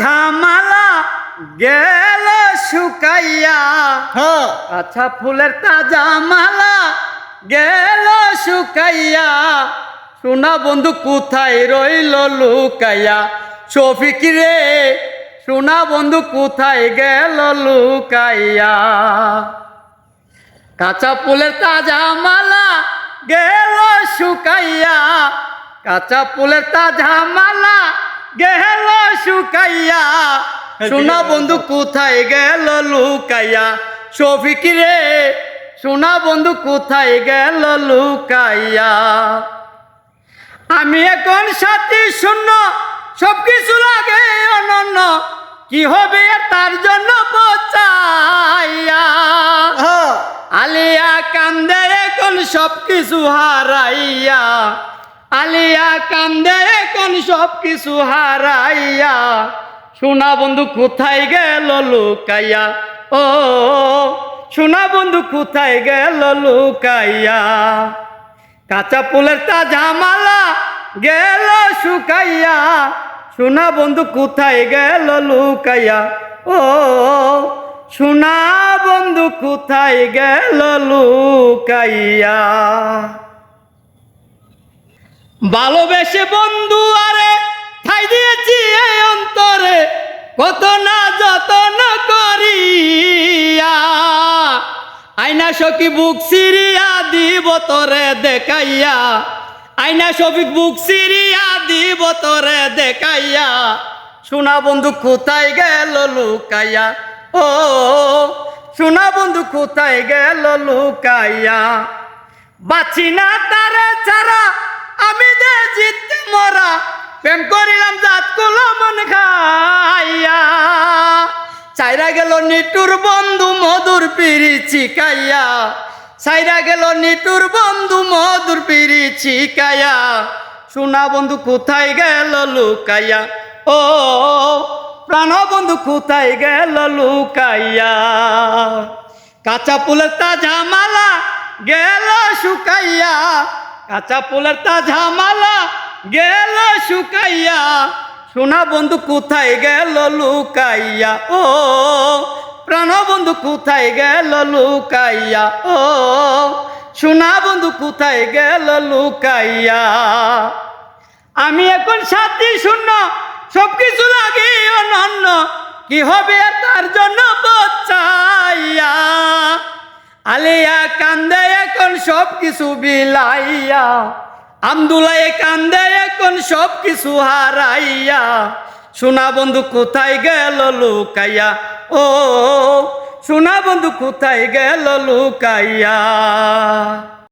ঝামালা গেল শুকাইয়া। হ্যাঁ। আচ্ছা ফুলের তাজা মালা গেল শুকাইয়া। সোনা বন্ধু কোথায় রইল লুকাইয়া? শফিক রে সোনা বন্ধু কোথায় গেল লুকাইয়া? কাঁচা ফুলের তাজা মালা গেল শুকাইয়া। কাঁচা ফুলের তাজা মালা গেল শুকাইয়া। সোনা বন্ধু কোথায় গেল লুকাইয়া? শফিক রে সোনা বন্ধু কোথায় গেল লুকাইয়া? আমি এখন সাথী শূন্য সব কিছু লাগে অনন্য কি হবে তার জন্য বচাইয়া আলিয়া কান্দে এখন সব কিছু হারাইয়া। আলিয়া কান্দে এখন সব কিছু হারাইয়া। সোনা বন্ধু, কোথায় গেল লুকাইয়া? ও সোনা বন্ধু, কোথায় গেল লুকাইয়া? কাঁচা ফুলের তাজা মালা গেল শুকাইয়া। সোনা বন্ধু, কোথায় গেল লুকাইয়া? ও সোনা বন্ধু, কোথায় গেল লুকাইয়া? ভালোবেসে বন্ধু আরে, ঠাই দিয়েছি এই অন্তরে, কত না যতন করিয়া। আইনা সখী বুক সিরিয়া দিব তোরে দেখাইয়া। আইনা সফিক বুক সিরিয়া দিব তোরে দেখাইয়া। সোনা বন্ধু কোথায় গেল লুকাইয়া? ও, সোনা বন্ধু কোথায় গেল লুকাইয়া? বাঁচি না তারে ছাড়া আমি যে জিততে মরা, প্রেম করিলাম জাত মন খাইয়া। চাইরা গেল নিটুর বন্ধু মধুর পিড়ি চিকাইয়া চাইরা গেল নিটুর বন্ধু মধুর পিড়ি চিকাইয়া সোনা বন্ধু কোথায় গেল লুকাইয়া? ও, প্রাণ বন্ধু কোথায় গেল লুকাইয়া? কাঁচা ফুলের তাজা মালা গেল শুকাইয়া। কাঁচা ফুলের তাজা মালা গেল শুকাইয়া। সোনা বন্ধু কোথায় গেল লুকাইয়া? ও, প্রাণ বন্ধু কোথায় গেল লুকাইয়া? ও, সোনা বন্ধু কোথায় গেল লুকাইয়া? আমি এখন সাথী শূন্য সব কিছু লাগে অনন্য, কি হবে তার জন্য বচাইয়া আলিয়া কান্দে এখন সব কিছু বিলাইয়া আমদুলাই কান্দে এখন সব কিছু হারাইয়া। সোনা বন্ধু কোথায় গেল লুকাইয়া? ও, সোনা বন্ধু কোথায় গেল লুকাইয়া?